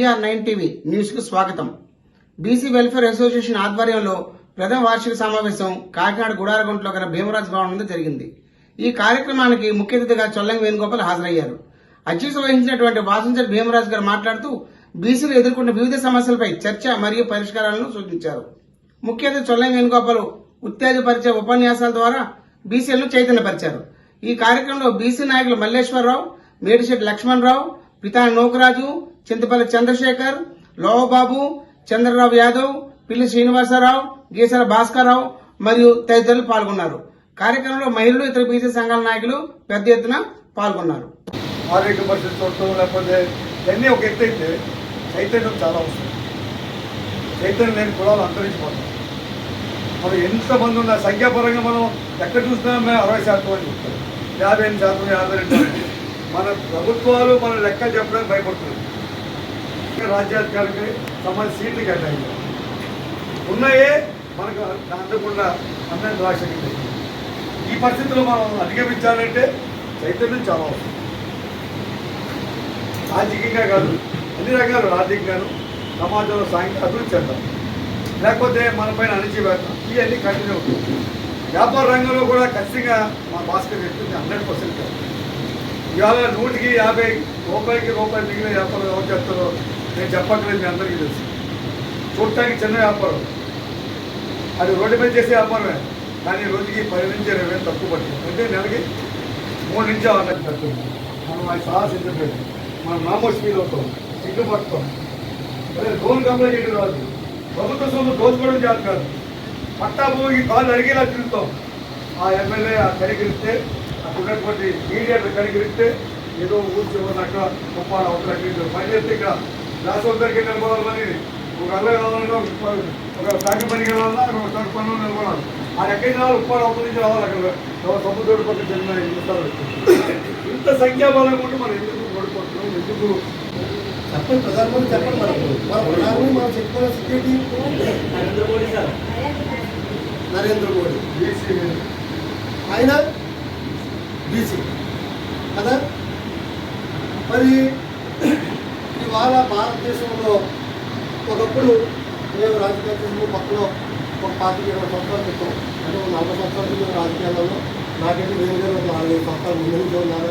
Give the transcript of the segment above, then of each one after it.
NTR nine TV న్యూస్కు స్వాగతం. BC welfare association ఆధ్వర్యంలో ప్రథమ వార్షిక సమావేశం కాకినాడ గుడారగుంటలో గల భీమరాజ్ భవన్ నందు జరిగింది. ఈ కార్యక్రమానికి ముఖ్య అతిథిగా చొల్లంగి వేణుగోపాల్ హాజరయ్యారు. అధ్యక్షత వహించినటువంటి వాసంచర్ భీమరాజ్ గారు మాట్లాడుతూ బీసీలు ఎదుర్కొన్న వివిధ సమస్యలపై చర్చ మరియు పరిష్కారాలను సూచించారు. ముఖ్య అతిథి చొల్లంగి వేణుగోపాల్ ఉత్తేజపరిచే ఉపన్యాసాల ద్వారా బీసీలను చైతన్యపరిచారు. ఈ కార్యక్రమంలో బీసీ నాయకులు మల్లేశ్వరరావు మేడిశెట్టి లక్ష్మణరావు పితాని నోకరాజు చింతపల్లి చంద్రశేఖర్ లోవబాబు చంద్రరావు యాదవ్ పిల్లి శ్రీనివాసరావు గీసర భాస్కర్రావు మరియు తదితరులు పాల్గొన్నారు. కార్యక్రమంలో మహిళలు ఇతర బీసీ సంఘాల నాయకులు పెద్ద ఎత్తున పాల్గొన్నారు. ఆరోగ్య పరిస్థితి చూడటం లేకపోతే ఇవన్నీ ఒక ఎత్తు అయితే చైతన్యం చాలా అవసరం. చైతన్యం లేని కులాలు అంతరించిపోతాం మనం ఎంతమంది ఉన్న సంఖ్యాపరంగా మనం ఎక్కడ చూసినా మేము అరవై శాతం అని చెప్తాం. యాభై ఎనిమిది శాతం యాభై రెండు శాతం. మన ప్రభుత్వాలు మన లెక్కలు చెప్పడానికి భయపడుతున్నాం. రాజ్యాధికారికి సంబంధించి సీట్లు కేటాయించాం ఉన్నాయే మనకు అందకుండా అందరిని రాష్ట్రం ఈ పరిస్థితుల్లో మనం అధిగమించాలంటే చైతన్యం చాలా అవసరం. రాజకీయంగా కాదు అన్ని రకాలు రాజకీయంగాను సమాజంలో సాయంత్రం అభివృద్ధి చేద్దాం లేకపోతే మన పైన అణిచివేస్తాం. ఇవన్నీ కంటిన్యూ అవుతుంది వ్యాపార రంగంలో కూడా ఖచ్చితంగా మా భాస్కర్ చెప్తుంది హండ్రెడ్ పర్సెంట్ ఇవాళ నూటికి యాభై రూపాయికి రూపాయలు మిగిలిన వ్యాపారం ఎవరు చేస్తారో నేను చెప్పట్లేదు మీ అందరికీ తెలుసు. చూడటానికి చిన్న వ్యాపారం. అది రోడ్డు మీద చేసే వ్యాపారమే. కానీ రోజుకి పది నుంచి ఇరవై వేలు తక్కువ పడుతుంది. అంటే నెలకి మూడు నుంచి ఆరు లక్షలు పడుతుంది. మనం అది సాహసించలేదు మనం నామోస్ ఫీల్ అవుతాం. సిగ్గుపడతాం అదే లోన్ కంప్లైంట్ చేయడం రాదు. ప్రభుత్వ సొమ్ము దోచుకోవడం చేత కాదు. పట్టా భూమికి కాళ్ళు అడిగేలా తిరుగుతాం. ఆ ఎమ్మెల్యే ఆ కనికరిస్తే అక్కడ ఉన్నటువంటి మీడియాలు కనికరిస్తే ఏదో ఊర్చి అక్కడ గొప్ప అవసరం పని చేస్తే ఇక్కడ గ్లాస్ వద్దరికి నిలబడాలని ఒక అల్ల కావాలన్నా ఒక ఫ్యాక్టరీ పనికి వెళ్ళాలన్నా ఒక చోట పనులు నిలబడాలి. ఆ ఎక్కడి నాలుగు ఉప్పాడు అవతల నుంచి రావాలి అక్కడ. సముద్రుడి పక్కన చెందిన నిమిషాలు ఇంత సంఖ్యాబలం ఉంటే మనం ఎందుకు ఓడిపోతున్నాం ఎందుకు? చెప్పండి ప్రధానమంత్రి చెప్పండి మనకు మన ప్రధానమంత్రి మనం చెప్పుకున్న సిటీ నరేంద్ర మోడీ బీసీ ఆయన బీసీ. కదా? మరి ఇవాళ భారతదేశంలో ఒకప్పుడు మేము రాజకీయ చేసిన పక్కలో ఒక పార్టీ ఇరవై సంవత్సరాల క్రితం అంటే ఒక నలభై సంవత్సరాల క్రితం రాజకీయాలలో నాకైతే వేరు వేరు ఒక నాలుగైదు సంవత్సరాలు ముందు నుంచి ఉన్నారు.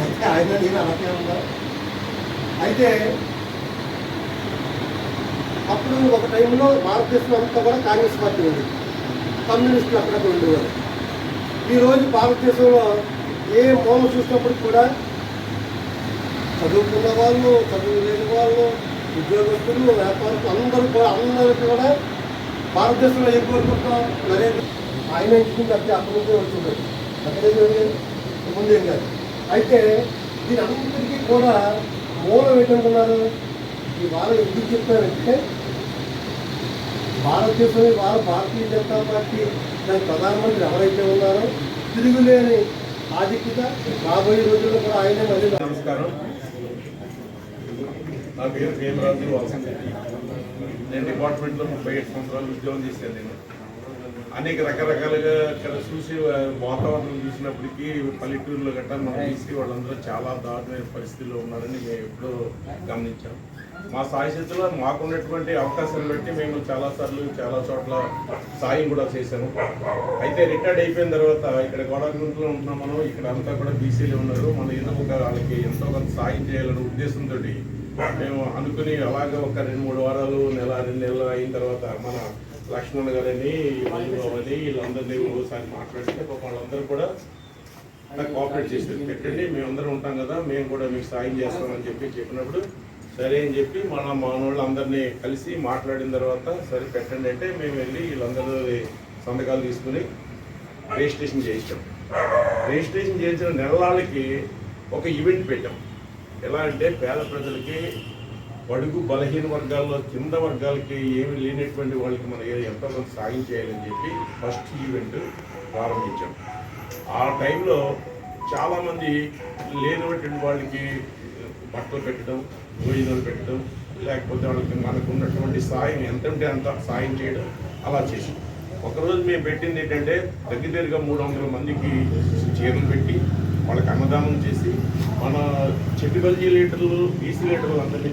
అయితే ఆయన నేను అలాగే ఉన్నారు. అయితే అప్పుడు ఒక టైంలో భారతదేశం అంతా కూడా కాంగ్రెస్ పార్టీ ఉంది. కమ్యూనిస్టులు అక్కడక్కడ ఉండేవారు. ఈరోజు భారతదేశంలో ఏ మూలం చూసినప్పుడు కూడా చదువుకున్న వాళ్ళు చదువు లేని వాళ్ళు ఉద్యోగస్తులు వ్యాపారస్తులు అందరూ కూడా అందరికీ కూడా భారతదేశంలో ఏం కోరుకుంటున్నాం? నరేంద్ర ఆయన ఎంచుకుంటే అక్కడ అక్కడ నుంచే వచ్చింది అక్కడే ముందేం కాదు. అయితే దీని అందరికీ కూడా మూలం ఏంటనుకున్నారు వారం ఎందుకు చెప్తారంటే భారతదేశం ఇవాళ భారతీయ జనతా పార్టీ దాని ప్రధానమంత్రి ఎవరైతే ఉన్నారో తిరుగులేని ఆధిక్యత రాబోయే రోజుల్లో కూడా ఆయనే మళ్ళీ నమస్కారం. నా పేరు ప్రేమరాజు నేను డిపార్ట్మెంట్లో ముప్పై ఏడు సంవత్సరాలు ఉద్యోగం చేశాను నేను. అనేక రకరకాలుగా ఇక్కడ చూసి వాతావరణం చూసినప్పటికీ పల్లెటూరులో గట్రా మనం చూసి వాళ్ళందరూ చాలా దారుణమైన పరిస్థితుల్లో ఉన్నారని మేము ఎప్పుడూ గమనించాం మా సాయశక్తిలో మాకున్నటువంటి అవకాశాన్ని బట్టి మేము చాలాసార్లు చాలా చోట్ల సాయం కూడా చేశాము. అయితే రిటైర్డ్ అయిపోయిన తర్వాత ఇక్కడ గోడగుంట్లో ఉంటున్నాం మనం. ఇక్కడ అంతా కూడా బీసీలు ఉన్నారు. మనం ఏదో ఒక వాళ్ళకి ఎంతో కొంత సాయం చేయాలనే ఉద్దేశంతో మేము అనుకుని అలాగే ఒక రెండు మూడు వారాలు నెల రెండు నెలలు అయిన తర్వాత మన లక్ష్మణ్ గారని మల్లిబాబు అని వీళ్ళందరినీ ఒకసారి మాట్లాడితే పాప వాళ్ళందరూ కూడా నాకు కోఆపరేట్ చేశారు. పెట్టండి మేమందరం ఉంటాం కదా మేము కూడా మీకు సాయం చేస్తామని చెప్పి చెప్పినప్పుడు సరే అని చెప్పి మన మానవాళ్ళు అందరినీ కలిసి మాట్లాడిన తర్వాత సరే పెట్టండి అంటే మేము వెళ్ళి వీళ్ళందరూ సంతకాలు తీసుకుని రిజిస్ట్రేషన్ చేయించాం. రిజిస్ట్రేషన్ చేసిన నెలలకి ఒక ఈవెంట్ పెట్టాం. ఎలా అంటే పేద ప్రజలకి బడుగు బలహీన వర్గాల్లో కింద వర్గాలకి ఏమి లేనటువంటి వాళ్ళకి మనం ఎంతో కొంత సాయం చేయాలని చెప్పి ఫస్ట్ ఈవెంట్ ప్రారంభించాం. ఆ టైంలో చాలామంది లేనటువంటి వాళ్ళకి బట్టలు పెట్టడం భోజనాలు పెట్టడం లేకపోతే వాళ్ళకి మనకు ఉన్నటువంటి సాయం ఎంత ఉంటే అంత సాయం చేయడం అలా చేసాం ఒకరోజు మేము పెట్టింది ఏంటంటే దగ్గర దగ్గరగా మూడు వందల మందికి చీరలు పెట్టి వాళ్ళకి అన్నదానం చేసి మన చెట్టుబల్జీ లీటర్లు బీసీ లీటర్లు అందరినీ